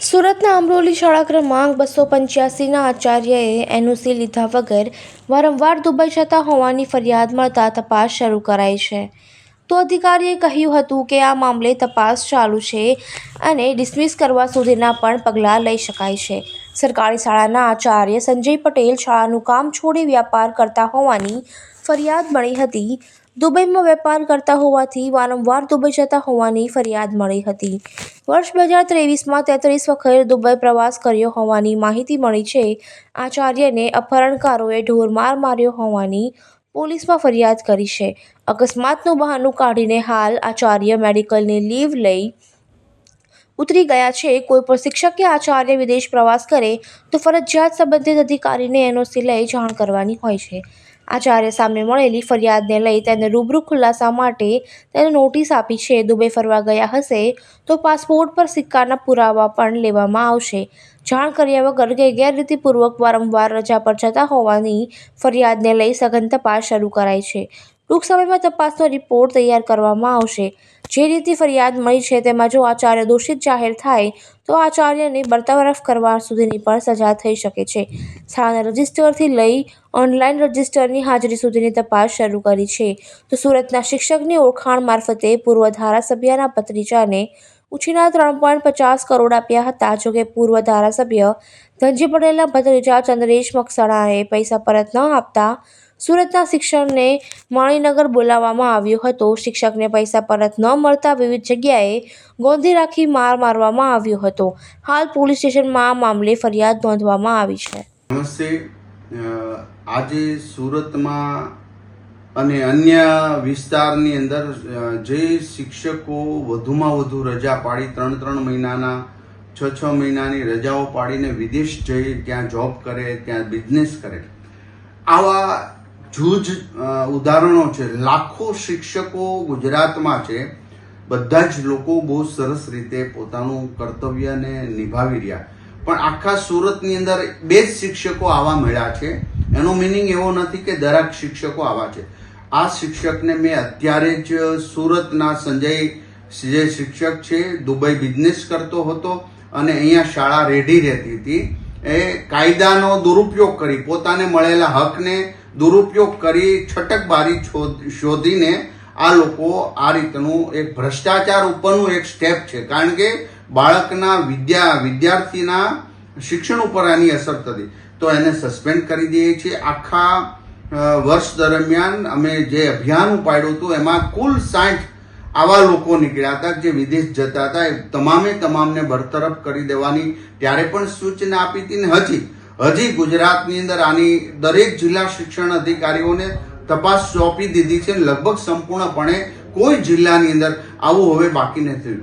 સુરતના અમરોલી શાળા ક્રમાંક બસો પંચ્યાસીના આચાર્યએ એનઓસી લીધા વગર વારંવાર દુબઈ જતા હોવાની ફરિયાદ મળતા તપાસ શરૂ કરાઈ છે. તો અધિકારીએ કહ્યું હતું કે આ મામલે તપાસ ચાલુ છે અને ડિસમિસ કરવા સુધીના પણ પગલાં લઈ શકાય છે. સરકારી શાળાના આચાર્ય સંજય પટેલ શાળાનું કામ છોડી વ્યાપાર કરતા હોવાની ફરિયાદ મળી હતી. દુબઈમાં વેપાર કરતા હોવાથી વારંવાર દુબઈ જતા હોવાની ફરિયાદ મળી હતી. વર્ષ બે હજાર ત્રેવીસમાં તેત્રીસ વખત દુબઈ પ્રવાસ કર્યો હોવાની માહિતી મળી છે. આચાર્યને અપહરણકારોએ ઢોરમાર માર્યો હોવાની પોલીસમાં ફરિયાદ કરી છે. અકસ્માતનું બહાનું કાઢીને હાલ આચાર્ય મેડિકલની લીવ લઈ ઉતરી ગયા છે. કોઈ પણ શિક્ષક આચાર્ય વિદેશ પ્રવાસ કરે તો ફરજિયાત સંબંધિત અધિકારીને એનઓસી લઈ જાણ કરવાની હોય છે. આચાર્ય સામે મળેલી ફરિયાદને લઈ તેને રૂબરૂ ખુલાસા માટે તેને નોટિસ આપી છે. દુબઈ ફરવા ગયા હશે તો પાસપોર્ટ પર સિક્કાના પુરાવા પણ લેવામાં આવશે. જાણ કર્યા વગર કે ગેરરીતિપૂર્વક વારંવાર રજા પર જતા હોવાની ફરિયાદને લઈ સઘન તપાસ શરૂ કરાઈ છે. ટૂંક સમયમાં તપાસનો રિપોર્ટ તૈયાર કરવામાં આવશે. જે રીતે ફરિયાદ મળી છે તેમાં જો આચાર્ય દોષિત જાહેર થાય, તો આચાર્યને બરતરફ કરવા સુધીની પણ સજા થઈ શકે છે. શાળાના રજિસ્ટરથી લઈ ઓનલાઈન રજિસ્ટરની હાજરી સુધીની તપાસ શરૂ કરી છે. તો સુરતના શિક્ષકની ઓળખાણ મારફતે પૂર્વ ધારાસભ્યના ભત્રીજાને ઉછીના ત્રણ પોઈન્ટ પચાસ કરોડ આપ્યા હતા જોકે પૂર્વ ધારાસભ્ય ધનજી પટેલના ભત્રીજા ચંદ્રેશ મકસણાએ પૈસા પરત ન આપતા સુરતના શિક્ષકને માણીનગર બોલાવવામાં આવ્યો હતો. શિક્ષકને પૈસા પરત ન મળતા વિવિધ જગ્યાએ ગોંધી રાખી માર મારવામાં આવ્યો હતો. હાલ પોલીસ સ્ટેશનમાં આ મામલે ફરિયાદ નોંધવામાં આવી છે. નમસ્તે. આજે સુરતમાં અને અન્ય વિસ્તારની અંદર જે શિક્ષકો વધુમાં વધુ રજા પાડી, ત્રણ ત્રણ મહિનાના, છ છ મહિનાની રજાઓ પાડીને વિદેશ જઈ, ત્યાં જોબ કરે, ત્યાં બિઝનેસ કરે. આવા જૂજ ઉદાહરણો છે. લાખો શિક્ષકો ગુજરાતમાં છે. બધા જ લોકો બહુ સરસ રીતે પોતાનું કર્તવ્યને નિભાવી રહ્યા. પણ આખા સુરતની અંદર બે જ શિક્ષકો આવા મળ્યા છે. એનો મિનિંગ એવો નથી કે દરેક શિક્ષકો આવા છે. આ શિક્ષકને મેં અત્યારે જ સુરતના સંજય જે શિક્ષક છે, દુબઈ બિઝનેસ કરતો હતો અને અહીંયા શાળા રેડી રહેતી હતી. એ કાયદાનો દુરુપયોગ કરી, પોતાને મળેલા હકને દુરુપયોગ કરી છટકબારી શોધીને આ લોકો આ રીતનું એક ભ્રષ્ટાચાર ઉપરનું એક સ્ટેપ છે. કારણ કે બાળકના વિદ્યા, વિદ્યાર્થીના શિક્ષણ ઉપર આની અસર થતી. તો એને સસ્પેન્ડ કરી દઈએ છીએ. આખા વર્ષ દરમિયાન અમે જે અભિયાન ઉપાડ્યું હતું, એમાં કુલ સાઠ આવા લોકો નીકળ્યા હતા જે વિદેશ જતા હતા. એ તમામે તમામને બરતરફ કરી દેવાની ત્યારે પણ સૂચના આપી હતી ને હજી. હજી ગુજરાતની અંદર આની દરેક જિલ્લા શિક્ષણ અધિકારીઓને તપાસ સોંપી દીધી છે. લગભગ સંપૂર્ણપણે કોઈ જિલ્લાની અંદર આવું હવે બાકી નથી.